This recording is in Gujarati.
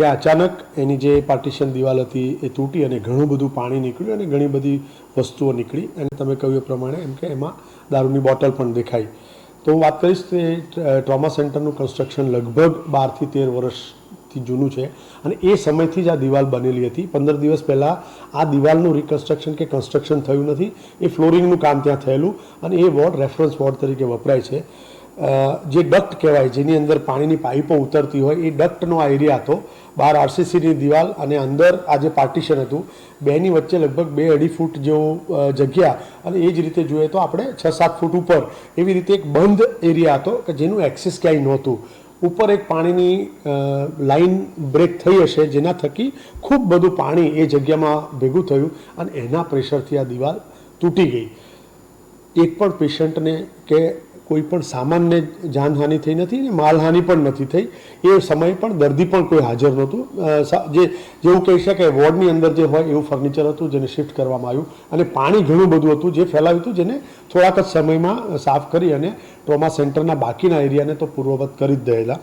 ત્યાં અચાનક એની જે પાર્ટીશન દિવાલ હતી એ તૂટી અને ઘણું બધું પાણી નીકળ્યું અને ઘણી બધી વસ્તુઓ નીકળી. અને તમે કહ્યું એ પ્રમાણે એમ કે એમાં દારૂની બોટલ પણ દેખાઈ. તો હું વાત કરીશ કે ટ્રોમા સેન્ટરનું કન્સ્ટ્રક્શન લગભગ બારથી તેર વર્ષથી જૂનું છે. અને એ સમયથી જ આ દિવાલ બનેલી હતી. પંદર દિવસ પહેલાં આ દિવાલનું રિકન્સ્ટ્રક્શન કે કન્સ્ટ્રક્શન થયું નથી. એ ફ્લોરિંગનું કામ ત્યાં થયેલું. અને એ વોર્ડ રેફરન્સ વોર્ડ તરીકે વપરાય છે. જે ડક્ટ કહેવાય, જેની અંદર પાણીની પાઇપો ઉતરતી હોય, એ ડક્ટનો આ એરિયા હતો. બહાર આરસીસીની દિવાલ અને અંદર આ જે પાર્ટીશન હતું, બેની વચ્ચે લગભગ બે અઢી ફૂટ જેવો જગ્યા. અને એ જ રીતે જોઈએ તો આપણે છ સાત ફૂટ ઉપર. એવી રીતે એક બંધ એરિયા હતો કે જેનું એક્સેસ ક્યાંય નહોતું. ઉપર એક પાણીની લાઈન બ્રેક થઈ હશે, જેના થકી ખૂબ બધું પાણી એ જગ્યામાં ભેગું થયું અને એના પ્રેશરથી આ દિવાલ તૂટી ગઈ. એક પણ પેશન્ટને કે કોઈ પણ સામાનને જાનહાનિ થઈ નથી ને માલહાનિ પણ નથી થઈ. એ સમયે પણ દર્દી પણ કોઈ હાજર નહોતું. જે, જેવું કહી શકાય, વોર્ડની અંદર જે હોય એવું ફર્નિચર હતું જેને શિફ્ટ કરવામાં આવ્યું. અને પાણી ઘણું બધું હતું જે ફેલાયું હતું, જેને થોડાક જ સમયમાં સાફ કરી અને ટ્રોમા સેન્ટરના બાકીના એરિયાને તો પૂર્વવત કરી જ દયેલા.